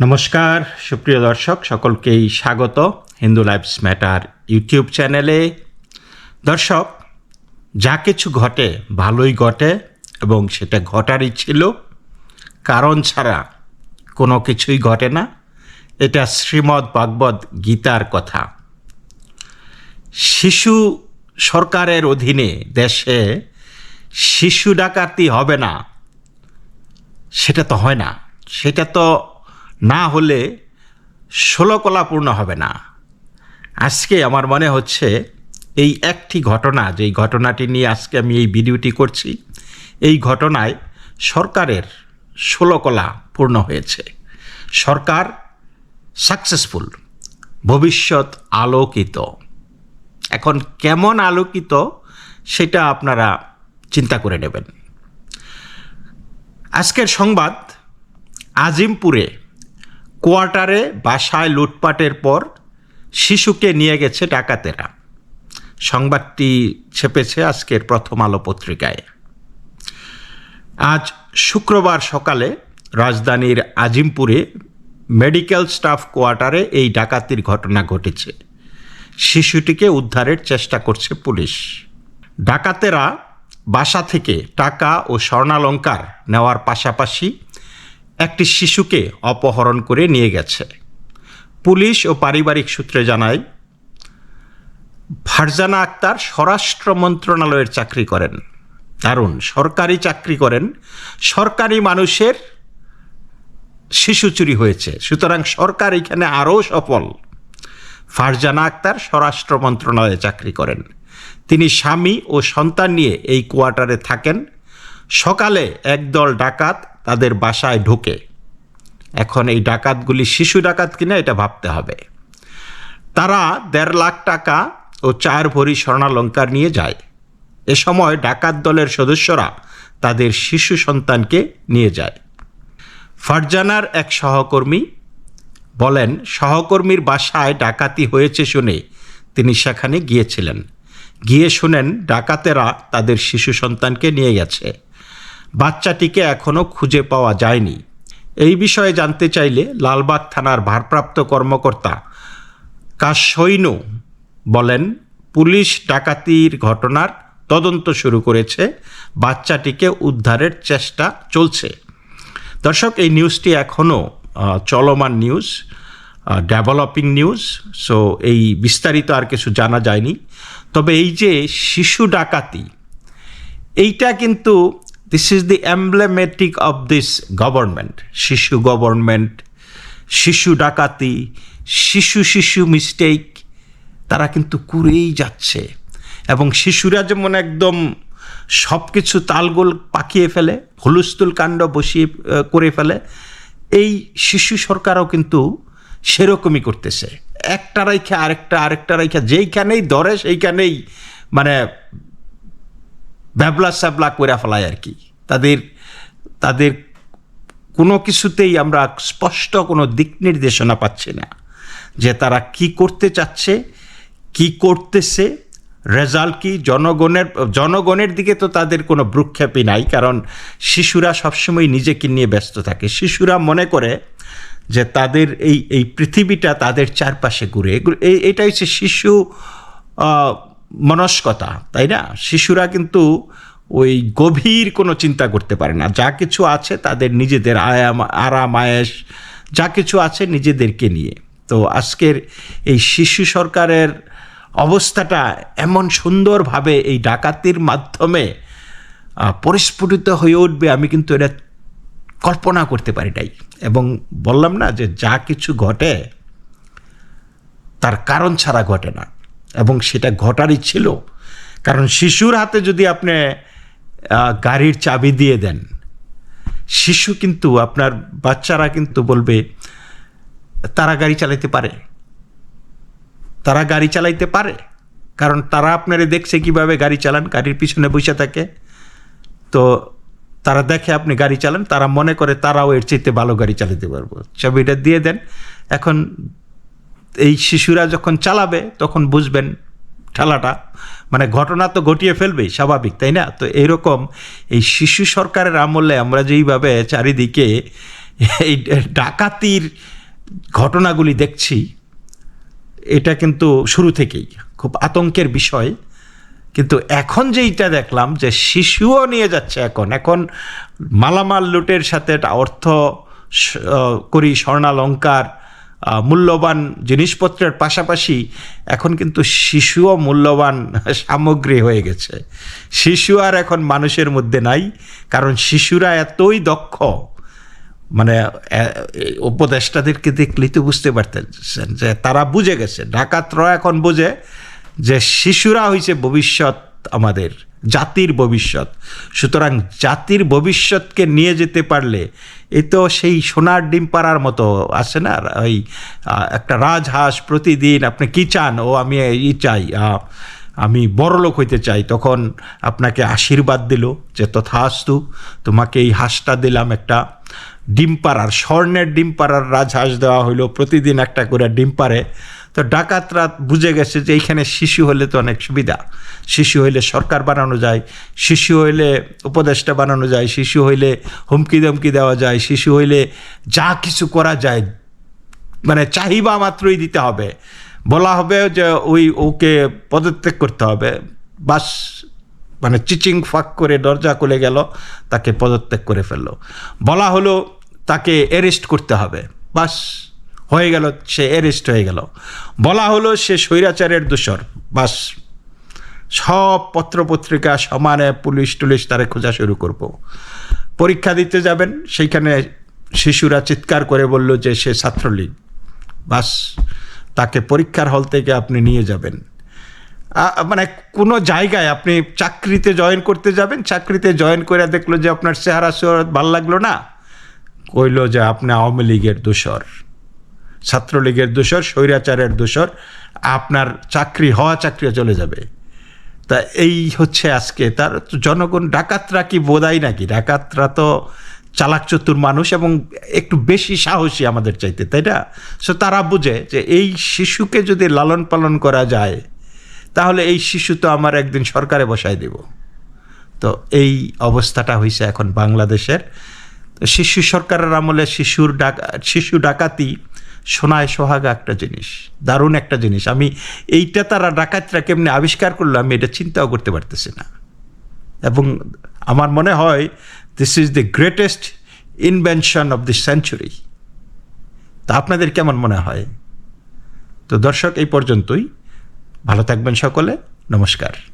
নমস্কার, সুপ্রিয় দর্শক, সকলকেই স্বাগত হিন্দু লাইফস ম্যাটার ইউটিউব চ্যানেলে। দর্শক, যা কিছু ঘটে ভালোই ঘটে এবং সেটা ঘটারই ছিল। কারণ ছাড়া কোনো কিছুই ঘটে না। এটা শ্রীমদ্ ভাগবত গীতার কথা। শিশু সরকারের অধীনে দেশে শিশু ডাকাতি হবে না, সেটা তো হয় না। সেটা তো না হলে ষোলো কলা পূর্ণ হবে না। আজকে আমার মনে হচ্ছে এই একটি ঘটনা, যেই ঘটনাটি নিয়ে আজকে আমি এই ভিডিওটি করছি, এই ঘটনায় সরকারের ষোলো কলা পূর্ণ হয়েছে। সরকার সাকসেসফুল ভবিষ্যৎ আলোকিত। এখন কেমন আলোকিত সেটা আপনারা চিন্তা করে নেবেন। আজকের সংবাদ আজিমপুরে কোয়ার্টারে বাসায় লুটপাটের পর শিশুকে নিয়ে গেছে ডাকাতেরা। সংবাদটি ছেপেছে আজকের প্রথম আলো পত্রিকায়। আজ শুক্রবার সকালে রাজধানীর আজিমপুরে মেডিকেল স্টাফ কোয়ার্টারে এই ডাকাতির ঘটনা ঘটেছে। শিশুটিকে উদ্ধারের চেষ্টা করছে পুলিশ। ডাকাতেরা বাসা থেকে টাকা ও স্বর্ণালঙ্কার নেওয়ার পাশাপাশি একটি শিশুকে অপহরণ করে নিয়ে গেছে। পুলিশ ও পারিবারিক সূত্রে জানায়, ফারজানা আক্তার স্বরাষ্ট্র মন্ত্রণালয়ের চাকরি করেন। দারুণ, সরকারি চাকরি করেন। সরকারি মানুষের শিশু চুরি হয়েছে, সুতরাং সরকার এখানে আরও সফল। ফারজানা আক্তার স্বরাষ্ট্র মন্ত্রণালয়ে চাকরি করেন। তিনি স্বামী ও সন্তান নিয়ে এই কোয়ার্টারে থাকেন। সকালে একদল ডাকাত তাদের বাসায় ঢোকে। এখন এই ডাকাতগুলি শিশু ডাকাত কিনা এটা ভাবতে হবে। তারা দেড় লাখ টাকা ও চার ভরি স্বর্ণালঙ্কার নিয়ে যায়। এ সময় ডাকাত দলের সদস্যরা তাদের শিশু সন্তানকে নিয়ে যায়। ফারজানার এক সহকর্মী বলেন, সহকর্মীর বাসায় ডাকাতি হয়েছে শুনে তিনি সেখানে গিয়েছিলেন। গিয়ে শুনেন ডাকাতেরা তাদের শিশু সন্তানকে নিয়ে গেছে। বাচ্চাটিকে এখনও খুঁজে পাওয়া যায়নি। এই বিষয়ে জানতে চাইলে লালবাগ থানার ভারপ্রাপ্ত কর্মকর্তা কাশৈনু বলেন, পুলিশ ডাকাতির ঘটনার তদন্ত শুরু করেছে, বাচ্চাটিকে উদ্ধারের চেষ্টা চলছে। দর্শক, এই নিউজটি এখনও চলমান নিউজ ডেভেলপিং নিউজ, সো এই বিস্তারিত আর কিছু জানা যায়নি। তবে এই যে শিশু ডাকাতি, এইটা কিন্তু this is the emblematic of this government শিশু গভর্নমেন্ট শিশু ডাকাতি শিশু শিশু মিস্টেক তারা কিন্তু করেই যাচ্ছে। এবং শিশুরা যেমন একদম সব কিছু তালগোল পাকিয়ে ফেলে, হুলুস্থুল কাণ্ড বসিয়ে করে ফেলে, এই শিশু সরকারও কিন্তু সেরকমই করতেছে। একটা রাইখা, আরেকটা আরেকটা রাইখা, যেইখানেই ধরে সেইখানেই মানে ব্যাবলা স্যাবলা করে ফেলায় আর কি। তাদের তাদের কোনো কিছুতেই আমরা স্পষ্ট কোনো দিক নির্দেশনা পাচ্ছি না যে তারা কি করতে চাচ্ছে, কি করতেছে। রেজাল্ট কি? জনগণের জনগণের দিকে তো তাদের কোনো ভ্রুক্ষেপই নাই, কারণ শিশুরা সবসময় নিজেকে নিয়ে ব্যস্ত থাকে। শিশুরা মনে করে যে তাদের এই এই পৃথিবীটা তাদের চারপাশে ঘুরে। এগুলো এইটা হচ্ছে শিশু মনস্কতা, তাই না? শিশুরা কিন্তু ওই গভীর কোনো চিন্তা করতে পারে না। যা কিছু আছে তাদের নিজেদের আয়াম, আরাম আয়েস যা কিছু আছে নিজেদেরকে নিয়ে। তো আজকের এই শিশু সরকারের অবস্থাটা এমন সুন্দরভাবে এই ডাকাতির মাধ্যমে পরিস্ফুটিত হয়ে উঠবে, আমি কিন্তু এটা কল্পনা করতে পারি নাই। এবং বললাম না যে যা কিছু ঘটে, তার কারণ ছাড়া ঘটে না। এবং সেটা ঘটারই ছিল। কারণ শিশুর হাতে যদি আপনি গাড়ির চাবি দিয়ে দেন, শিশু কিন্তু, আপনার বাচ্চারা কিন্তু বলবে, তারা গাড়ি চালাইতে পারে। তারা গাড়ি চালাইতে পারে। কারণ তারা আপনারে দেখছে কীভাবে গাড়ি চালান, গাড়ির পিছনে বসে থাকে। তো তারা দেখে আপনি গাড়ি চালান, তারা মনে করে তারাও এর চাইতে ভালো গাড়ি চালাতে পারব। চাবিটা দিয়ে দেন। এখন এই শিশুরা যখন চালাবে, তখন বুঝবেন ঠেলাটা মানে ঘটনা তো ঘটিয়ে ফেলবেই, স্বাভাবিক, তাই না? তো এইরকম এই শিশু সরকারের আমলে আমরা যেইভাবে চারিদিকে এই ডাকাতির ঘটনাগুলি দেখছি, এটা কিন্তু শুরু থেকেই, খুব আতঙ্কের বিষয়। কিন্তু এখন যেইটা দেখলাম যে শিশুও নিয়ে যাচ্ছে এখন। এখন মালামাল লুটের সাথে অর্থ করি, স্বর্ণালঙ্কার মূল্যবান জিনিসপত্রের পাশাপাশি এখন কিন্তু শিশুও মূল্যবান সামগ্রী হয়ে গেছে। শিশু আর এখন মানুষের মধ্যে নাই, কারণ শিশুরা এতই দক্ষ। মানে উপদেষ্টাদেরকে দেখলেই তো বুঝতে পারতেছেন যে তারা বুঝে গেছে। ডাকাতরা এখন বোঝে যে শিশুরা হয়েছে ভবিষ্যৎ আমাদের, জাতির ভবিষ্যৎ। সুতরাং জাতির ভবিষ্যৎকে নিয়ে যেতে পারলে, এ তো সেই সোনার ডিম পাড়ার মতো আছে না? ওই একটা রাজহাঁস প্রতিদিন আপনি কি চান? ও, আমি ই চাই। আমি বড় লোক হইতে চাই। তখন আপনাকে আশীর্বাদ দিল যে তথাস্তু তোমাকে এই হাঁসটা দিলাম একটা ডিম পাড়ার, স্বর্ণের ডিম পাড়ার রাজহাঁস দেওয়া হইল। প্রতিদিন একটা করে ডিম পারে তো ডাকাতরা বুঝে গেছে যে এইখানে শিশু হলে তো অনেক সুবিধা। শিশু হইলে সরকার বানানো যায়, শিশু হইলে উপদেষ্টা বানানো যায়, শিশু হইলে হুমকি দমকি দেওয়া যায়, শিশু হইলে যা কিছু করা যায় মানে চাহিবা মাত্রই দিতে হবে। বলা হবে যে ওই ওকে পদত্যাগ করতে হবে। বাস মানে চিচিং ফাঁক করে দরজা খুলে গেল, তাকে পদত্যাগ করে ফেলল। বলা হলো তাকে অ্যারেস্ট করতে হবে। বাস হয়ে গেল, সে অ্যারেস্ট হয়ে গেল। বলা হলো সে স্বৈরাচারের দোষর। বাস, সব পত্রপত্রিকা সমানে পুলিশ টুলিশ তারে খোঁজা শুরু করব। পরীক্ষা দিতে যাবেন, সেইখানে শিশুরা চিৎকার করে বলল যে সে ছাত্রলীগ। বাস, তাকে পরীক্ষার হল থেকে আপনি নিয়ে যাবেন। মানে কোনো জায়গায় আপনি চাকরিতে জয়েন করতে যাবেন, চাকরিতে জয়েন করে দেখল যে আপনার চেহারা সুরত ভালো লাগল না। কইলো যে আপনি আওয়ামী লীগের দোষর। ছাত্রলীগের দোষর, স্বৈরাচারের দোষর, আপনার চাকরি হওয়া চাকরিও চলে যাবে। তা এই হচ্ছে আজকে। তার জনগণ ডাকাতরা কি বোধাই নাকি? ডাকাতরা তো চালাক চতুর মানুষ এবং একটু বেশি সাহসী আমাদের চাইতে, তাই না? সো তারা বুঝে যে এই শিশুকে যদি লালন পালন করা যায়, তাহলে এই শিশু তো আমার একদিন সরকারে বসায় দেব। তো এই অবস্থাটা হয়েছে এখন বাংলাদেশের। শিশু সরকারের আমলে শিশুর ডাকা, শিশু ডাকাতি সোনায় সোহাগা একটা জিনিস, দারুণ একটা জিনিস। আমি এইটা তারা ডাকাতরা কেমনি আবিষ্কার করল, আমি এটা চিন্তাও করতে পারতেছি না। এবং আমার মনে হয় this is the greatest invention of the century তা আপনাদের কেমন মনে হয়? তো দর্শক, এই পর্যন্তই। ভালো থাকবেন সকলে। নমস্কার।